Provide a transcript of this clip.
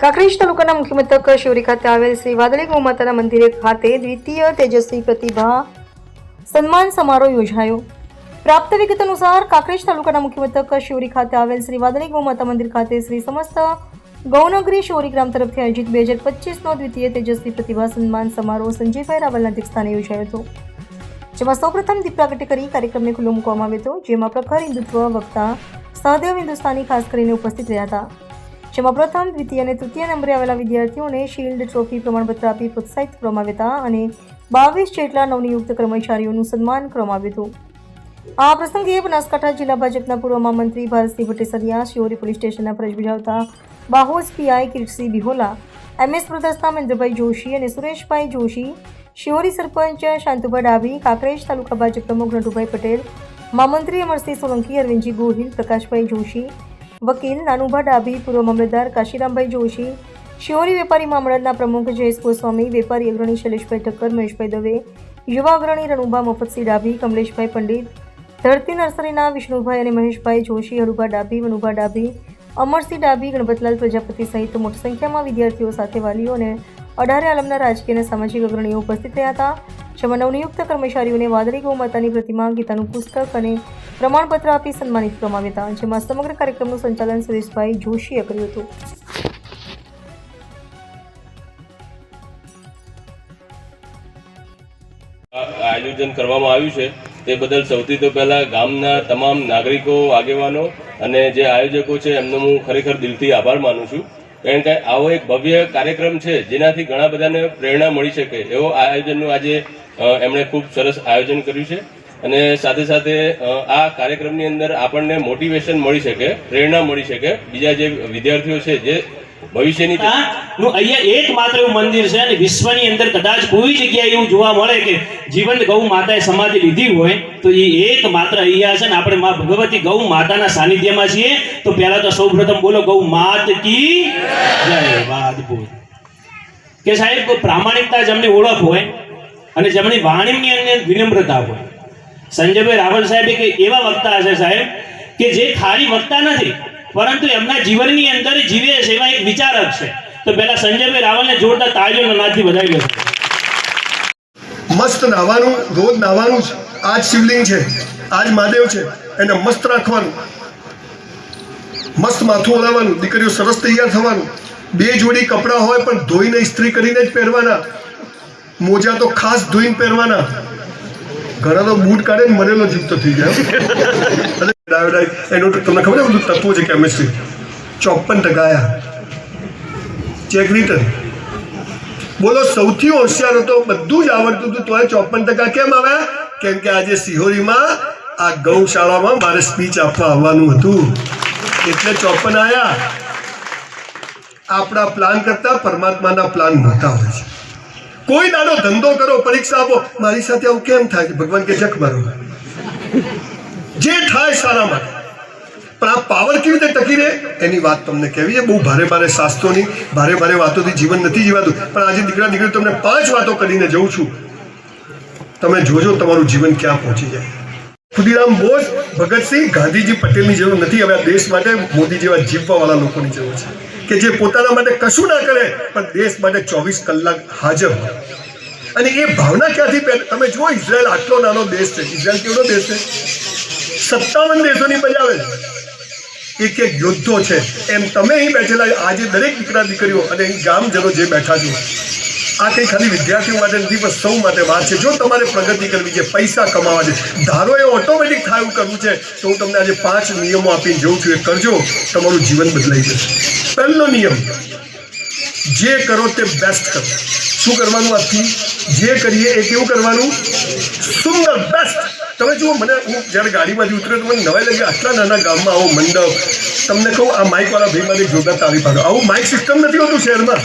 કાંકરેજ તાલુકાના મુખ્ય મથક શિવરી ખાતે આવેલ શ્રી વાદળી ગૌ મંદિરે ખાતે દ્વિતીય તેજસ્વી પ્રતિભા સન્માન સમારોહ યોજાયો. પ્રાપ્ત વિગત અનુસાર કાંકરેજ તાલુકાના મુખ્ય મથક શિવરી ખાતે આવેલ શ્રી વાદળી ગૌ મંદિર ખાતે શ્રી સમસ્ત ગૌનગરી શિવરી ગ્રામ તરફથી આયોજિત બે હજાર પચીસનો દ્વિતીય તેજસ્વી પ્રતિભા સન્માન સમારોહ સંજયભાઈ રાવલના અધ્યક્ષસ્થાને યોજાયો હતો. જેમાં સૌપ્રથમ દીપ કરી કાર્યક્રમને ખુલ્લો મૂકવામાં આવ્યો હતો, જેમાં પ્રખર હિન્દુત્વ વક્તા સહદેવ હિન્દુસ્તાની ખાસ કરીને ઉપસ્થિત રહ્યા હતા. જેમાં પ્રથમ, દ્વિતીય અને તૃતીય નંબરે આવેલા વિદ્યાર્થીઓને શિલ્ડ ટ્રોફી પ્રમાણપત્ર આપી પ્રોત્સાહિત કરવામાં આવ્યા હતા અને બાવીસ જેટલા નવનિયુક્ત કર્મચારીઓનું સન્માન કરવામાં આવ્યું હતું. આ પ્રસંગે બનાસકાંઠા જિલ્લા ભાજપના પૂર્વ મહામંત્રી ભારતસિંહ ભટ્ટેસરિયા શિવરી પોલીસ સ્ટેશનના ફરજ બજાવતા બાહોસ પીઆઈ કિરીટસિંહ બિહોલા, એમએસ પ્રદર્શના મહેન્દ્રભાઈ જોશી અને સુરેશભાઈ જોશી શિહોરી સરપંચ શાંતુભાઈ ડાભી, કાંકરેજ તાલુકા ભાજપ પ્રમુખ નટુભાઈ પટેલ, મહામંત્રી અમરસિંહ સોલંકી, અરવિંદજી ગોહિલ, પ્રકાશભાઈ જોશી વકીલ નાનુભા ડાભી, પૂર્વ મામલતદાર કાશીરામભાઈ જોશી, શિહોરી વેપારી મામલતના પ્રમુખ જયેશ ગોસ્વામી વેપારી અગ્રણી શૈલેષભાઈ ઠક્કર, મહેશભાઈ દવે, યુવા અગ્રણી રણુભા મફતસિંહ ડાભી, કમલેશભાઈ પંડિત, ધરતી નર્સરીના વિષ્ણુભાઈ અને મહેશભાઈ જોશી હરુભા ડાભી વનુભા ડાભી, અમરસિંહ ડાભી, ગણપતલાલ પ્રજાપતિ સહિત મોટી સંખ્યામાં વિદ્યાર્થીઓ સાથે વાલીઓ અને અઢારે આલમના રાજકીય અને સામાજિક અગ્રણીઓ ઉપસ્થિત રહ્યા હતા. જેમાં નવનિયુક્ત કર્મચારીઓને વાદળી ગૌ માતાની પ્રતિમા, ગીતાનું પુસ્તક અને પ્રમાણપત્ર આપી સન્માનિત કરવામાં આવ્યા હતા, જેમાં સમગ્ર કાર્યક્રમનું સંચાલન સુરેશભાઈ જોશીએ કર્યું હતું. આયોજન કરવામાં આવ્યું છે. તે બદલ સૌથી તો પહેલાં ગામના તમામ નાગરિકો, આગેવાનો અને જે આયોજકો છે, એમનો હું ખરેખર દિલથી આભાર માનું છું. કારણ કે આવો એક ભવ્ય કાર્યક્રમ છે, જેનાથી ઘણા બધાને પ્રેરણા મળી શકે. એવો આયોજનનું આજે એમણે ખૂબ સરસ આયોજન કર્યું છે. અને સાથે સાથે આ કાર્યક્રમની અંદર આપણને મોટિવેશન મળી શકે, પ્રેરણા મળી શકે. બીજા જે વિદ્યાર્થીઓ છે, જે ભવિષ્યની નું અહીંયા એકમાત્ર એવું મંદિર છે અને વિશ્વની અંદર કદાચ કોઈ જગ્યાએ એવું જોવા મળે કે જીવંત ગૌ માતાએ સમાધિ લીધી હોય, તો એ એકમાત્ર અહીંયા છે ને આપણે માં ભગવતી ગૌ માતાના સાનિધ્યમાં છીએ. તો પહેલા તો સૌપ્રથમ બોલો, ગૌ માત કી જય. વાદ બોલ. કે સાહેબ, પ્રામાણિકતા જેમની ઓળખ હોય અને જેમની વાણીની અંદર વિનમ્રતા હોય સંજયભાઈ રાવલ સાહેબ એક એવા વક્તા હશે સાહેબ કે જે ખાલી વક્તા નથી, પરંતુ એમના જીવનની અંદર જીવે છે એવા એક વિચારક છે. તો પહેલા સંજયભાઈ રાવલને જોરદાર તાળીઓના નાદથી વધાવી લો મસ્ત નાહવાનું, રોજ નાહવાનું જ આજ શિવલિંગ છે, આજ મહાદેવ છે, એને મસ્ત રાખવાનું. મસ્ત માથું ઓળાવવાનું દીકરીઓ સરસ તૈયાર થવાનું. બે જોડી કપડાં હોય પણ ધોઈને ઇસ્ત્રી કરીને જ પહેરવાના. મોજા તો ખાસ ધોઈને પહેરવાના. ઘણા તો બૂટ કાઢે ને મરેલો જીવતો થઈ ગયો. અને ડાયોડાઈ એનું તમને ખબર છે બધું તત્વો છે કેમિસ્ટ્રી ચોપન ટકા આયા. ચેક રિટર્ન બોલો, સૌથી હોશિયાર હતો, બધું જ આવડતું હતું, તોય ચોપન ટકા કેમ આવ્યા? કેમ કે આજે સિહોરીમાં આ ગૌશાળામાં મારે સ્પીચ આપવા આવવાનું હતું. એટલે ચોપન આવ્યા આપણા પ્લાન કરતા પરમાત્માના પ્લાન નહોતા હોય છે. કોઈ દાડો ધંધો કરો, પરીક્ષા આપો, મારી સાથે આવું કેમ થાય ભગવાન કે જખ મારો. જે થાય સારા માટે પણ આ પાવર કેવી રીતે ટકી રહે? એની વાત તમને કહેવી છે. બહુ ભારે ભારે શાસ્ત્રોની, ભારે ભારે વાતોથી જીવન નથી જીવાતું. પણ આજે દીકરા દીકરી તમને પાંચ વાતો કરીને જઉં છું. તમે જોજો તમારું જીવન ક્યાં પહોંચી જાય. ખુદીરામ બોઝ, ભગતસિંહ, ગાંધીજી પટેલની જરૂર નથી. હવે આ દેશ માટે મોદી જેવા જીવવાવાળા લોકોની જરૂર છે. કે જે પોતાના માટે કશું ના કરે, પણ દેશ માટે ચોવીસ કલાક હાજર હોય. અને એ ભાવના ક્યાંથી તમે જુઓ ઇઝરાયલ આટલો નાનો દેશ છે. ઇઝરાયલ કેવડો દેશ છે? સત્તાવન દેશોની બજાવે એક એક યોદ્ધો છે. એમ તમે અહીં બેઠેલા આજે દરેક દીકરા દીકરીઓ અને અહીં ગામજનો જે બેઠા છો, આ કંઈ ખાલી વિદ્યાર્થીઓ માટે નથી, પણ સૌ માટે વાત છે. જો તમારે પ્રગતિ કરવી છે, પૈસા કમાવા છે, ધારો એ ઓટોમેટિક થાય એવું કરવું છે, તો હું તમને આજે પાંચ નિયમો આપીને જઉં છું. એ કરજો, તમારું જીવન બદલાઈ જશે. પહેલો નિયમ. જે કરો તે બેસ્ટ કરો. શું કરવાનું આજથી? જે કરીએ એ કેવું કરવાનું? સુંદર બેસ્ટ તમે જુઓ, મને હું જ્યારે ગાડીમાંથી ઉતર્યો તો મને નવાઈ લાગે, આટલા નાના ગામમાં આવો મંડપ. તમને કહું, આ માઇકવાળા ભાઈ મારી જોરદાર તારીફ આપે આવું માઇક સિસ્ટમ નથી હોતું શહેરમાં.